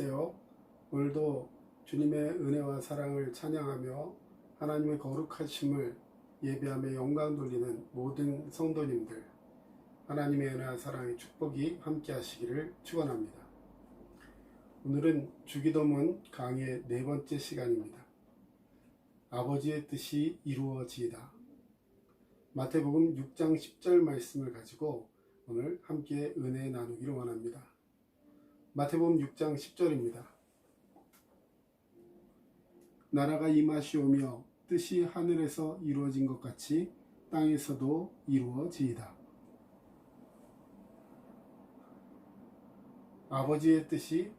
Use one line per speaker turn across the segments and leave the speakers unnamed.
안녕하세요. 오늘도 주님의 은혜와 사랑을 찬양하며 하나님의 거룩하심을 예배하며 영광 돌리는 모든 성도님들, 하나님의 은혜와 사랑의 축복이 함께 하시기를 축원합니다. 오늘은 주기도문 강의 네 번째 시간입니다. 아버지의 뜻이 이루어지이다. 마태복음 6장 10절 말씀을 가지고 오늘 함께 은혜 나누기를 원합니다. 마태복음 6장 10절입니다. 나라가 임하시오며 뜻이 하늘에서 이루어진 것 같이 땅에서도 이루어지이다. 아버지의 뜻이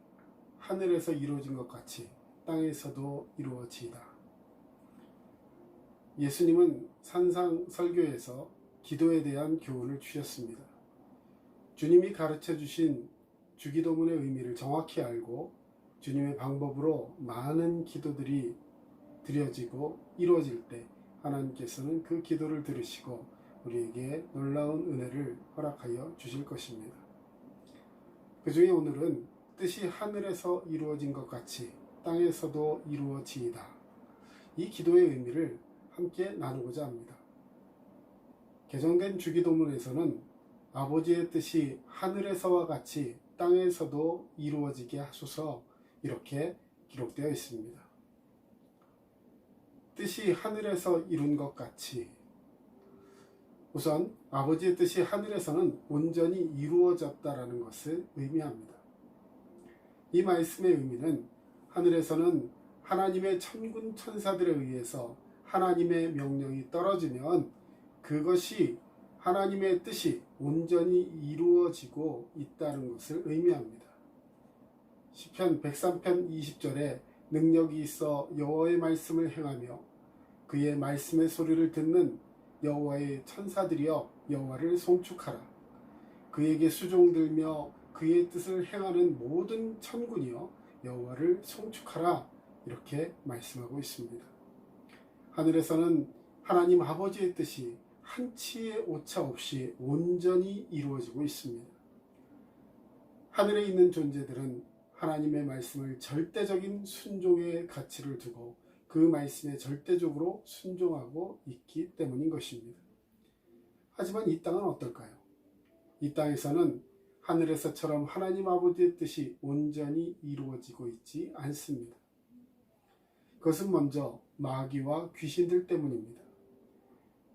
하늘에서 이루어진 것 같이 땅에서도 이루어지이다. 예수님은 산상 설교에서 기도에 대한 교훈을 주셨습니다. 주님이 가르쳐 주신 주기도문의 의미를 정확히 알고 주님의 방법으로 많은 기도들이 드려지고 이루어질 때 하나님께서는 그 기도를 들으시고 우리에게 놀라운 은혜를 허락하여 주실 것입니다. 그 중에 오늘은 뜻이 하늘에서 이루어진 것 같이 땅에서도 이루어지이다. 이 기도의 의미를 함께 나누고자 합니다. 개정된 주기도문에서는 아버지의 뜻이 하늘에서와 같이 땅에서도 이루어지게 하소서 이렇게 기록되어 있습니다. 뜻이 하늘에서 이룬 것 같이 우선 아버지의 뜻이 하늘에서는 온전히 이루어졌다라는 것을 의미합니다. 이 말씀의 의미는 하늘에서는 하나님의 천군 천사들에 의해서 하나님의 명령이 떨어지면 그것이 하나님의 뜻이 온전히 이루어지고 있다는 것을 의미합니다. 시편 103편 20절에 능력이 있어 여호와의 말씀을 행하며 그의 말씀의 소리를 듣는 여호와의 천사들이여 여호와를 송축하라. 그에게 수종들며 그의 뜻을 행하는 모든 천군이여 여호와를 송축하라. 이렇게 말씀하고 있습니다. 하늘에서는 하나님 아버지의 뜻이 한치의 오차 없이 온전히 이루어지고 있습니다. 하늘에 있는 존재들은 하나님의 말씀을 절대적인 순종의 가치를 두고 그 말씀에 절대적으로 순종하고 있기 때문인 것입니다. 하지만 이 땅은 어떨까요? 이 땅에서는 하늘에서처럼 하나님 아버지의 뜻이 온전히 이루어지고 있지 않습니다. 그것은 먼저 마귀와 귀신들 때문입니다.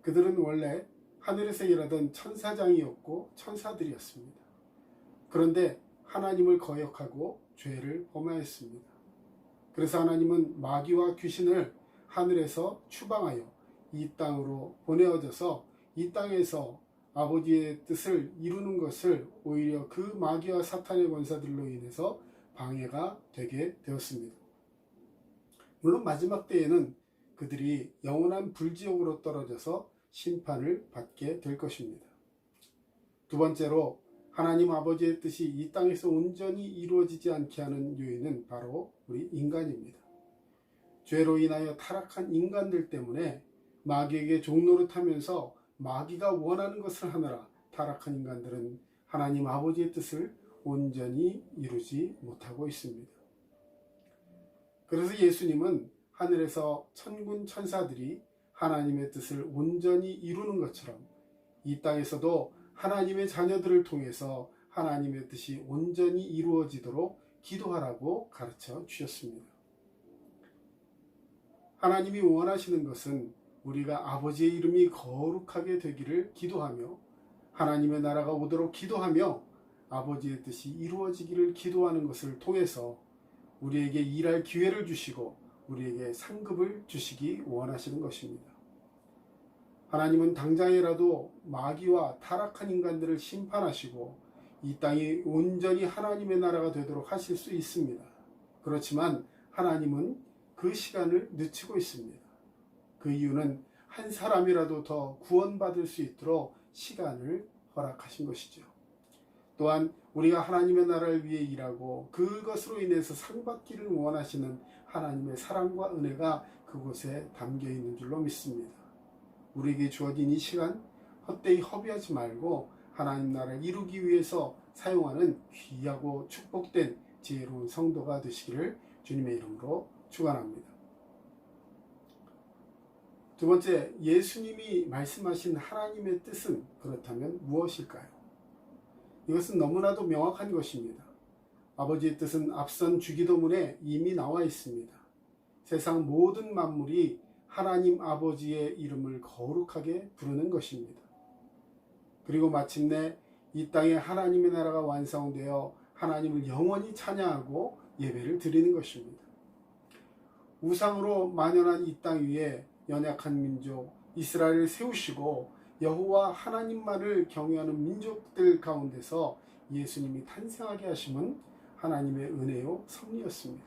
그들은 원래 하늘에서 일하던 천사장이었고 천사들이었습니다. 그런데 하나님을 거역하고 죄를 범하였습니다. 그래서 하나님은 마귀와 귀신을 하늘에서 추방하여 이 땅으로 보내어져서 이 땅에서 아버지의 뜻을 이루는 것을 오히려 그 마귀와 사탄의 권사들로 인해서 방해가 되게 되었습니다. 물론 마지막 때에는 그들이 영원한 불지옥으로 떨어져서 심판을 받게 될 것입니다. 두 번째로 하나님 아버지의 뜻이 이 땅에서 온전히 이루어지지 않게 하는 요인은 바로 우리 인간입니다. 죄로 인하여 타락한 인간들 때문에 마귀에게 종노릇하면서 마귀가 원하는 것을 하느라 타락한 인간들은 하나님 아버지의 뜻을 온전히 이루지 못하고 있습니다. 그래서 예수님은 하늘에서 천군 천사들이 하나님의 뜻을 온전히 이루는 것처럼 이 땅에서도 하나님의 자녀들을 통해서 하나님의 뜻이 온전히 이루어지도록 기도하라고 가르쳐 주셨습니다. 하나님이 원하시는 것은 우리가 아버지의 이름이 거룩하게 되기를 기도하며 하나님의 나라가 오도록 기도하며 아버지의 뜻이 이루어지기를 기도하는 것을 통해서 우리에게 일할 기회를 주시고 우리에게 상급을 주시기 원하시는 것입니다. 하나님은 당장이라도 마귀와 타락한 인간들을 심판하시고 이 땅이 온전히 하나님의 나라가 되도록 하실 수 있습니다. 그렇지만 하나님은 그 시간을 늦추고 있습니다. 그 이유는 한 사람이라도 더 구원받을 수 있도록 시간을 허락하신 것이죠. 또한 우리가 하나님의 나라를 위해 일하고 그것으로 인해서 상 받기를 원하시는 하나님의 사랑과 은혜가 그곳에 담겨 있는 줄로 믿습니다. 우리에게 주어진 이 시간 헛되이 허비하지 말고 하나님 나라를 이루기 위해서 사용하는 귀하고 축복된 지혜로운 성도가 되시기를 주님의 이름으로 축원합니다. 두 번째, 예수님이 말씀하신 하나님의 뜻은 그렇다면 무엇일까요? 이것은 너무나도 명확한 것입니다. 아버지의 뜻은 앞선 주기도문에 이미 나와 있습니다. 세상 모든 만물이 하나님 아버지의 이름을 거룩하게 부르는 것입니다. 그리고 마침내 이 땅에 하나님의 나라가 완성되어 하나님을 영원히 찬양하고 예배를 드리는 것입니다. 우상으로 만연한 이 땅 위에 연약한 민족 이스라엘을 세우시고 여호와 하나님만을 경외하는 민족들 가운데서 예수님이 탄생하게 하심은 하나님의 은혜요 섭리였습니다.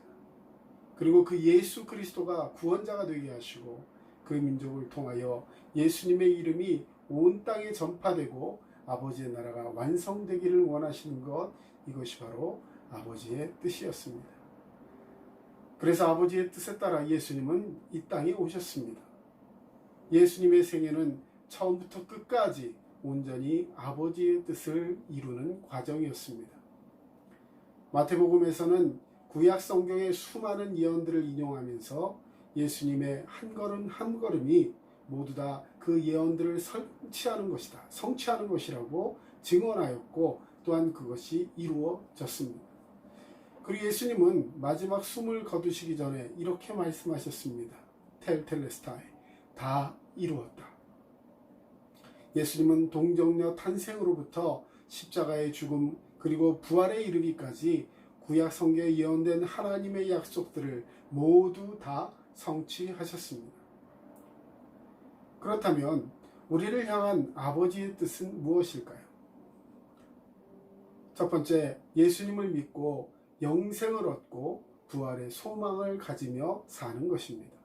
그리고 그 예수 그리스도가 구원자가 되게 하시고 그 민족을 통하여 예수님의 이름이 온 땅에 전파되고 아버지의 나라가 완성되기를 원하시는 것 이것이 바로 아버지의 뜻이었습니다. 그래서 아버지의 뜻에 따라 예수님은 이 땅에 오셨습니다. 예수님의 생애는 처음부터 끝까지 온전히 아버지의 뜻을 이루는 과정이었습니다. 마태복음에서는 구약 성경의 수많은 예언들을 인용하면서 예수님의 한 걸음 한 걸음이 모두 다 그 예언들을 성취하는 것이다. 성취하는 것이라고 증언하였고 또한 그것이 이루어졌습니다. 그리고 예수님은 마지막 숨을 거두시기 전에 이렇게 말씀하셨습니다. 텔텔레스타에 다 이루었다. 예수님은 동정녀 탄생으로부터 십자가의 죽음 그리고 부활에 이르기까지 구약 성경에 예언된 하나님의 약속들을 모두 다 성취하셨습니다. 그렇다면 우리를 향한 아버지의 뜻은 무엇일까요? 첫 번째, 예수님을 믿고 영생을 얻고 부활의 소망을 가지며 사는 것입니다.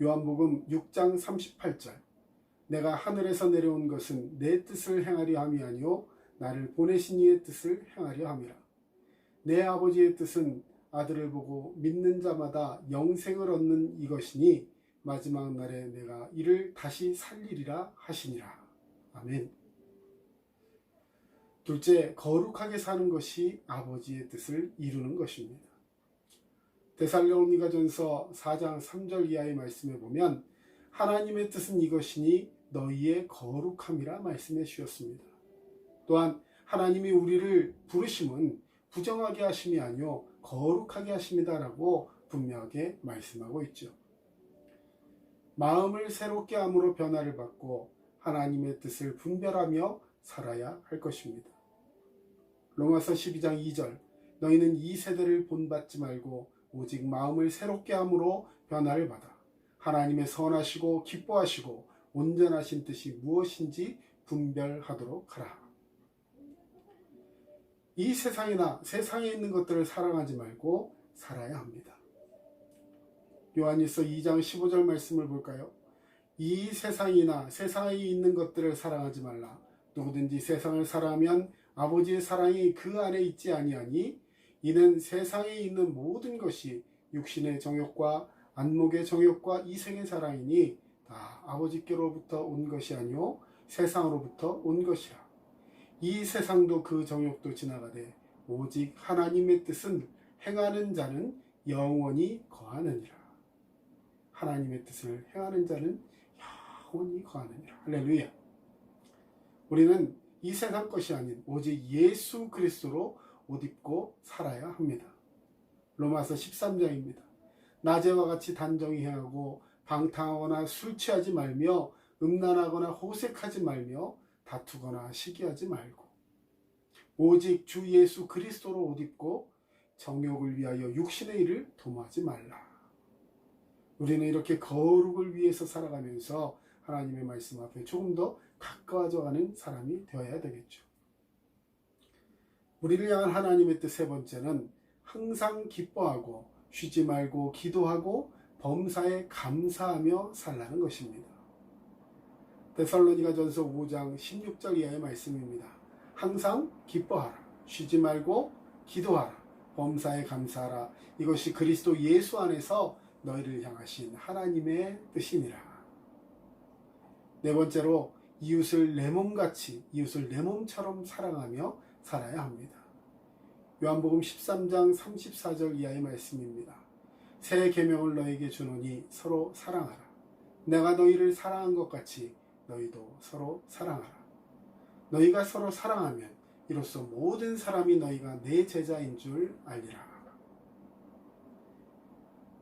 요한복음 6장 38절 내가 하늘에서 내려온 것은 내 뜻을 행하려 함이 아니요 나를 보내신 이의 뜻을 행하려 함이라. 내 아버지의 뜻은 아들을 보고 믿는 자마다 영생을 얻는 이것이니 마지막 날에 내가 이를 다시 살리리라 하시니라. 아멘. 둘째, 거룩하게 사는 것이 아버지의 뜻을 이루는 것입니다. 데살로니가전서 4장 3절 이하의 말씀에 보면 하나님의 뜻은 이것이니 너희의 거룩함이라 말씀해 주셨습니다. 또한 하나님이 우리를 부르심은 부정하게 하심이 아니요 거룩하게 하심이다라고 분명하게 말씀하고 있죠. 마음을 새롭게 함으로 변화를 받고 하나님의 뜻을 분별하며 살아야 할 것입니다. 로마서 12장 2절 너희는 이 세대를 본받지 말고 오직 마음을 새롭게 함으로 변화를 받아 하나님의 선하시고 기뻐하시고 온전하신 뜻이 무엇인지 분별하도록 하라. 이 세상이나 세상에 있는 것들을 사랑하지 말고 살아야 합니다. 요한일서 2장 15절 말씀을 볼까요? 이 세상이나 세상에 있는 것들을 사랑하지 말라. 누구든지 세상을 사랑하면 아버지의 사랑이 그 안에 있지 아니하니 이는 세상에 있는 모든 것이 육신의 정욕과 안목의 정욕과 이생의 사랑이니 다 아버지께로부터 온 것이 아니요 세상으로부터 온 것이라. 이 세상도 그 정욕도 지나가되 오직 하나님의 뜻은 행하는 자는 영원히 거하느니라. 하나님의 뜻을 행하는 자는 영원히 거하느니라. 할렐루야. 우리는 이 세상 것이 아닌 오직 예수 그리스도로 옷 입고 살아야 합니다. 로마서 13장입니다. 낮에와 같이 단정히 행하고 방탕하거나 술 취하지 말며 음란하거나 호색하지 말며 다투거나 시기하지 말고 오직 주 예수 그리스도로 옷 입고 정욕을 위하여 육신의 일을 도모하지 말라. 우리는 이렇게 거룩을 위해서 살아가면서 하나님의 말씀 앞에 조금 더 가까워져 가는 사람이 되어야 되겠죠. 우리를 향한 하나님의 뜻 세 번째는 항상 기뻐하고 쉬지 말고 기도하고 범사에 감사하며 살라는 것입니다. 데살로니가 전서 5장 16절 이하의 말씀입니다. 항상 기뻐하라. 쉬지 말고 기도하라. 범사에 감사하라. 이것이 그리스도 예수 안에서 너희를 향하신 하나님의 뜻이니라. 네 번째로 이웃을 내 몸같이 이웃을 내 몸처럼 사랑하며 살아야 합니다. 요한복음 13장 34절 이하의 말씀입니다. 새 계명을 너에게 주노니 서로 사랑하라. 내가 너희를 사랑한 것 같이 너희도 서로 사랑하라. 너희가 서로 사랑하면 이로써 모든 사람이 너희가 내 제자인 줄 알리라.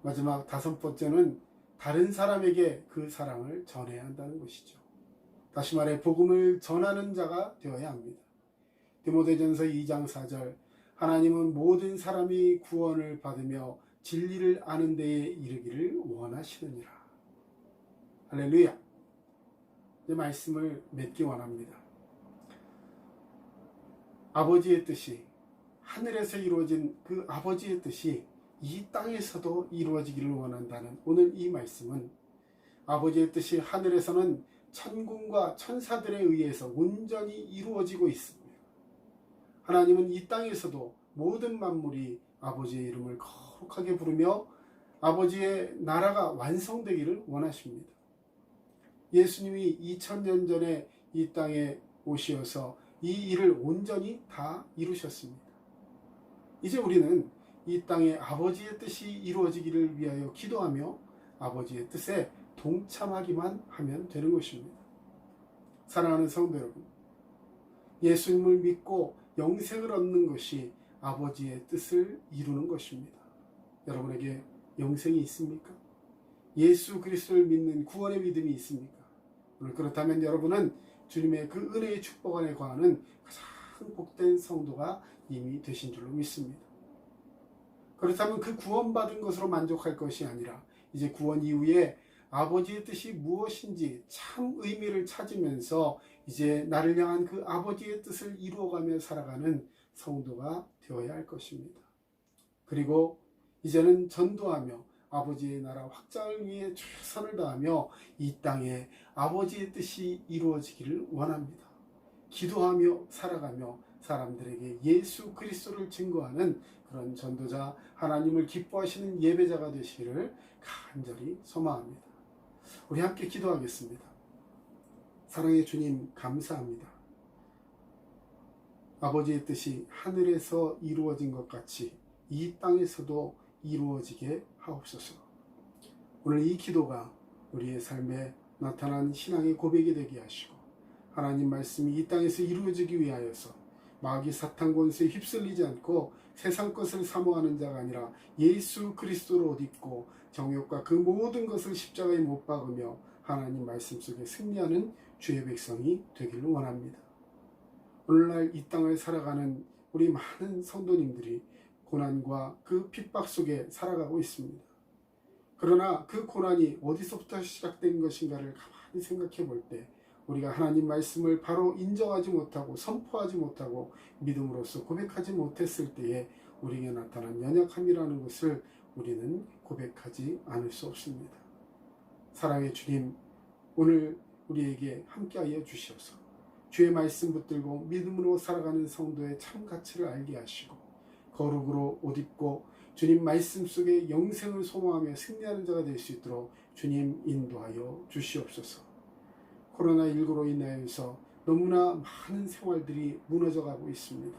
마지막 다섯 번째는 다른 사람에게 그 사랑을 전해야 한다는 것이죠. 다시 말해 복음을 전하는 자가 되어야 합니다. 디모데전서 2장 4절 하나님은 모든 사람이 구원을 받으며 진리를 아는 데에 이르기를 원하시느니라. 할렐루야. 이 말씀을 맺기 원합니다. 아버지의 뜻이 하늘에서 이루어진 그 아버지의 뜻이 이 땅에서도 이루어지기를 원한다는 오늘 이 말씀은 아버지의 뜻이 하늘에서는 천군과 천사들에 의해서 온전히 이루어지고 있습니다. 하나님은 이 땅에서도 모든 만물이 아버지의 이름을 거룩하게 부르며 아버지의 나라가 완성되기를 원하십니다. 예수님이 2000년 전에 이 땅에 오시어서 이 일을 온전히 다 이루셨습니다. 이제 우리는 이 땅에 아버지의 뜻이 이루어지기를 위하여 기도하며 아버지의 뜻에 동참하기만 하면 되는 것입니다. 사랑하는 성도 여러분, 예수님을 믿고 영생을 얻는 것이 아버지의 뜻을 이루는 것입니다. 여러분에게 영생이 있습니까? 예수 그리스도를 믿는 구원의 믿음이 있습니까? 그렇다면 여러분은 주님의 그 은혜의 축복 안에 거하는 가장 복된 성도가 이미 되신 줄로 믿습니다. 그렇다면 그 구원받은 것으로 만족할 것이 아니라 이제 구원 이후에 아버지의 뜻이 무엇인지 참 의미를 찾으면서 이제 나를 향한 그 아버지의 뜻을 이루어가며 살아가는 성도가 되어야 할 것입니다. 그리고 이제는 전도하며 아버지의 나라 확장을 위해 최선을 다하며 이 땅에 아버지의 뜻이 이루어지기를 원합니다. 기도하며 살아가며 사람들에게 예수 그리스도를 증거하는 그런 전도자 하나님을 기뻐하시는 예배자가 되시기를 간절히 소망합니다. 우리 함께 기도하겠습니다. 사랑의 주님 감사합니다. 아버지의 뜻이 하늘에서 이루어진 것 같이 이 땅에서도 이루어지게 하옵소서. 오늘 이 기도가 우리의 삶에 나타난 신앙의 고백이 되게 하시고 하나님 말씀이 이 땅에서 이루어지기 위하여서 마귀 사탄 권세에 휩쓸리지 않고 세상 것을 사모하는 자가 아니라 예수 그리스도를 옷 입고 정욕과 그 모든 것을 십자가에 못 박으며 하나님 말씀 속에 승리하는 주의 백성이 되기를 원합니다. 오늘날 이 땅을 살아가는 우리 많은 성도님들이 고난과 그 핍박 속에 살아가고 있습니다. 그러나 그 고난이 어디서부터 시작된 것인가를 가만히 생각해 볼 때 우리가 하나님 말씀을 바로 인정하지 못하고 선포하지 못하고 믿음으로써 고백하지 못했을 때에 우리에게 나타난 연약함이라는 것을 우리는 고백하지 않을 수 없습니다. 사랑의 주님, 오늘 우리에게 함께하여 주시옵소서. 주의 말씀 붙들고 믿음으로 살아가는 성도의 참 가치를 알게 하시고 거룩으로 옷 입고 주님 말씀 속에 영생을 소망하며 승리하는 자가 될 수 있도록 주님 인도하여 주시옵소서. 코로나19로 인하여서 너무나 많은 생활들이 무너져 가고 있습니다.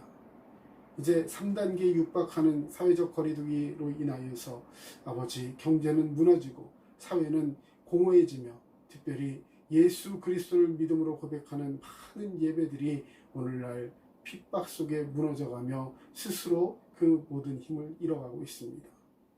이제 3단계 육박하는 사회적 거리두기로 인하여서 아버지 경제는 무너지고 사회는 공허해지며 특별히 예수 그리스도를 믿음으로 고백하는 많은 예배들이 오늘날 핍박 속에 무너져가며 스스로 그 모든 힘을 잃어가고 있습니다.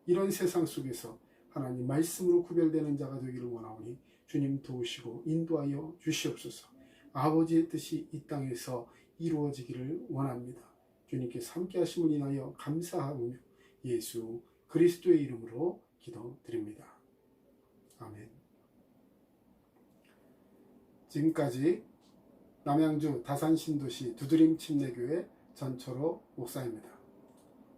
이런 세상 속에서 하나님 말씀으로 구별되는 자가 되기를 원하오니 주님 도우시고 인도하여 주시옵소서. 아버지의 뜻이 이 땅에서 이루어지기를 원합니다. 주님께서 함께 하심을 인하여 감사하며 예수 그리스도의 이름으로 기도드립니다. 아멘. 지금까지 남양주 다산신도시 두드림 침례교회 전철호 목사입니다.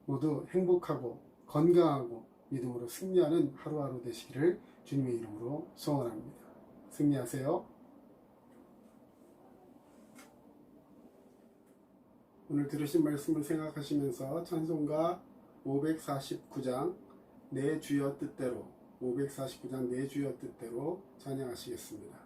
모두 행복하고 건강하고 믿음으로 승리하는 하루하루 되시기를 주님의 이름으로 소원합니다. 승리하세요. 오늘 들으신 말씀을 생각하시면서 찬송가 549장 내 주여 뜻대로 549장 내 주여 뜻대로 찬양하시겠습니다.